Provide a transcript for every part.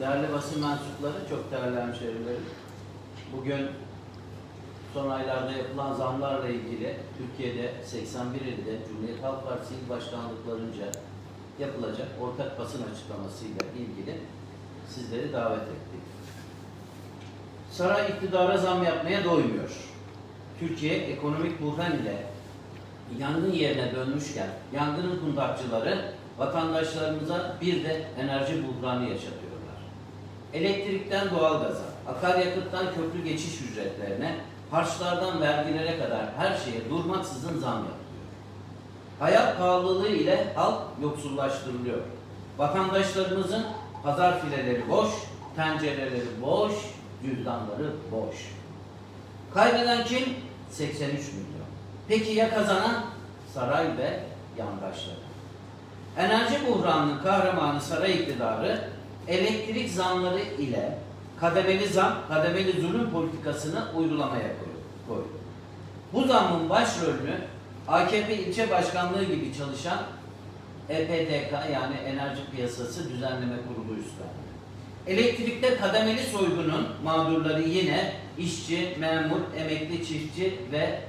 Değerli basın mensupları, çok değerli hemşehrilerim. Bugün son aylarda yapılan zamlarla ilgili Türkiye'de 81 ilde Cumhuriyet Halk Partisi il başkanlıklarınca yapılacak ortak basın açıklamasıyla ilgili sizleri davet ettik. Saray iktidara zam yapmaya doymuyor. Türkiye ekonomik buhran ile yangın yerine dönmüşken yangının kundakçıları vatandaşlarımıza bir de enerji buhranı yaşatıyorlar. Elektrikten doğalgaza, akaryakıttan köprü geçiş ücretlerine, harçlardan vergilere kadar her şeye durmaksızın zam yapılıyor. Hayat pahalılığı ile halk yoksullaştırılıyor. Vatandaşlarımızın pazar fileleri boş, tencereleri boş, cüzdanları boş. Kaybeden kim? 83 milyon. Peki ya kazanan? Saray ve yandaşları. Enerji buhranının kahramanı saray iktidarı elektrik zamları ile kademeli zam, kademeli zulüm politikasını uygulamaya koy- koydu. Bu zammın başrolünü AKP ilçe başkanlığı gibi çalışan EPDK yani Enerji Piyasası Düzenleme Kurulu üstlendi. Elektrikte kademeli soygunun mağdurları yine işçi, memur, emekli, çiftçi ve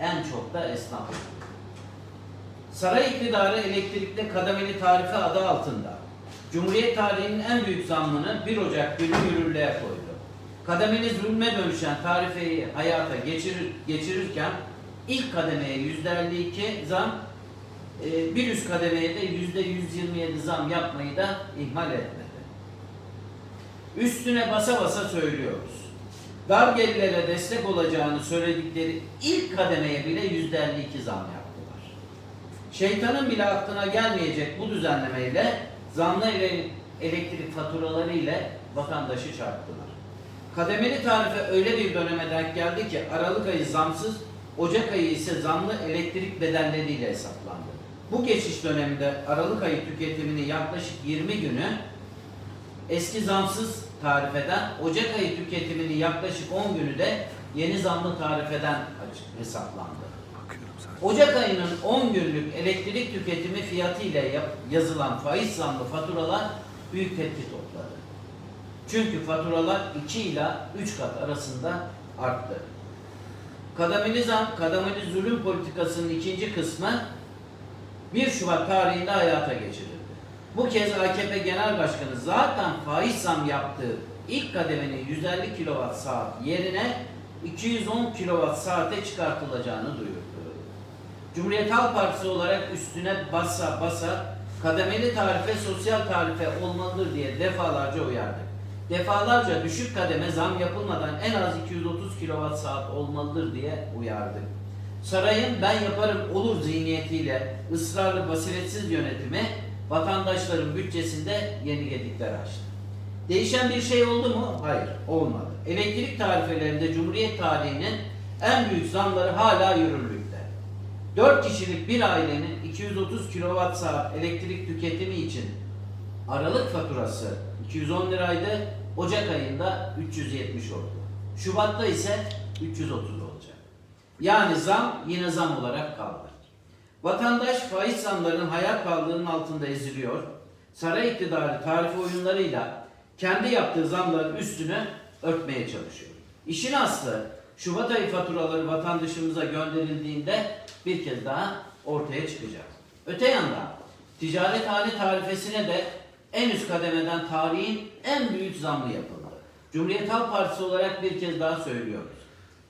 en çok da esnaf. Saray iktidarı elektrikte kademeli tarife adı altında Cumhuriyet tarihinin en büyük zammını 1 Ocak günü yürürlüğe koydu. Kademeli zulme dönüşen tarifeyi hayata geçirir, geçirirken ilk kademeye %52 zam, e, bir üst kademeye de %127 zam yapmayı da ihmal etmedi. Üstüne basa basa söylüyoruz. Dar gelirlere destek olacağını söyledikleri ilk kademeye bile yüzde 52 zam yaptılar. Şeytanın bile aklına gelmeyecek bu düzenlemeyle zamlı ele- elektrik faturaları ile vatandaşı çarptılar. Kademeli tarife öyle bir döneme denk geldi ki Aralık ayı zamsız, Ocak ayı ise zamlı elektrik bedelleriyle hesaplandı. Bu geçiş döneminde Aralık ayı tüketimini yaklaşık 20 günü eski zamsız tarifeden Ocak ayı tüketimini yaklaşık 10 günü de yeni zamlı tarifeden hesaplandı. Ocak ayının 10 günlük elektrik tüketimi fiyatı ile yazılan faiz zamlı faturalar büyük tepki topladı. Çünkü faturalar 2 ila 3 kat arasında arttı. Kademeli zam, kademeli zulüm politikasının ikinci kısmı 1 Şubat tarihinde hayata geçirildi. Bu kez AKP Genel Başkanı zaten faiz zam yaptığı ilk kademenin 150 kWh saat yerine 210 kWh saate çıkartılacağını duyurdu. Cumhuriyet Halk Partisi olarak üstüne basa basa kademeli tarife sosyal tarife olmalıdır diye defalarca uyardık. Defalarca düşük kademe zam yapılmadan en az 230 kWh saat olmalıdır diye uyardık. Sarayın ben yaparım olur zihniyetiyle ısrarlı basiretsiz yönetimi vatandaşların bütçesinde yeni gedikler açtı. Değişen bir şey oldu mu? Hayır, olmadı. Elektrik tarifelerinde Cumhuriyet tarihinin en büyük zamları hala yürürlükte. 4 kişilik bir ailenin 230 kWh elektrik tüketimi için Aralık faturası 210 liraydı, Ocak ayında 370 oldu. Şubat'ta ise 330 olacak. Yani zam yine zam olarak kaldı. Vatandaş faiz zamlarının hayat pahalılığının altında eziliyor. Saray iktidarı tarife oyunlarıyla kendi yaptığı zamların üstünü örtmeye çalışıyor. İşin aslı Şubat ayı faturaları vatandaşımıza gönderildiğinde bir kez daha ortaya çıkacak. Öte yandan ticaret hali tarifesine de en üst kademeden tarihin en büyük zamlı yapıldı. Cumhuriyet Halk Partisi olarak bir kez daha söylüyoruz.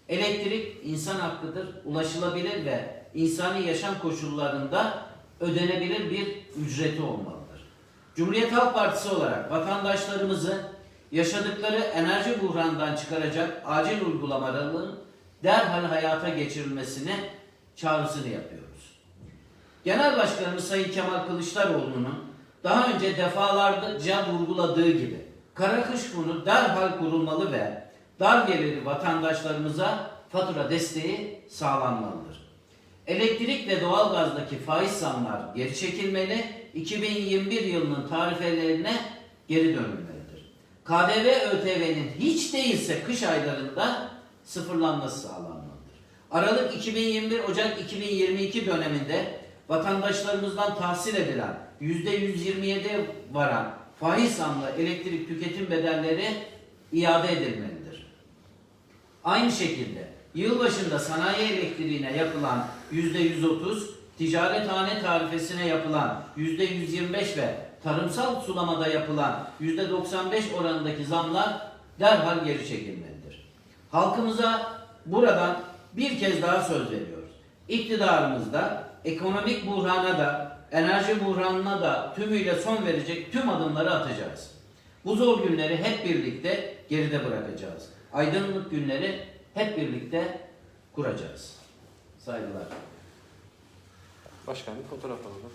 Elektrik insan hakkıdır, ulaşılabilir ve insani yaşam koşullarında ödenebilir bir ücreti olmalıdır. Cumhuriyet Halk Partisi olarak vatandaşlarımızı yaşadıkları enerji buhranından çıkaracak acil uygulamaların derhal hayata geçirilmesine çağrısını yapıyoruz. Genel Başkanımız Sayın Kemal Kılıçdaroğlu'nun daha önce defalarca vurguladığı gibi kara kış fonu derhal kurulmalı ve dar gelirli vatandaşlarımıza fatura desteği sağlanmalıdır. Elektrik ve doğalgazdaki faiz zamlar geri çekilmeli, 2021 yılının tarifelerine geri dönülmelidir. KDV ÖTV'nin hiç değilse kış aylarında sıfırlanması sağlanmalıdır. Aralık 2021 Ocak 2022 döneminde vatandaşlarımızdan tahsil edilen %127 varan faiz zamlı elektrik tüketim bedelleri iade edilmelidir. Aynı şekilde yılbaşında sanayi elektriğine yapılan yüzde 130, ticarethane tarifesine yapılan yüzde 125 ve tarımsal sulamada yapılan yüzde 95 oranındaki zamlar derhal geri çekilmelidir. Halkımıza buradan bir kez daha söz veriyoruz. İktidarımızda ekonomik buhrana da enerji buhranına da tümüyle son verecek tüm adımları atacağız. Bu zor günleri hep birlikte geride bırakacağız. Aydınlık günleri hep birlikte kuracağız. Saygılar. Başkanım fotoğraf alalım.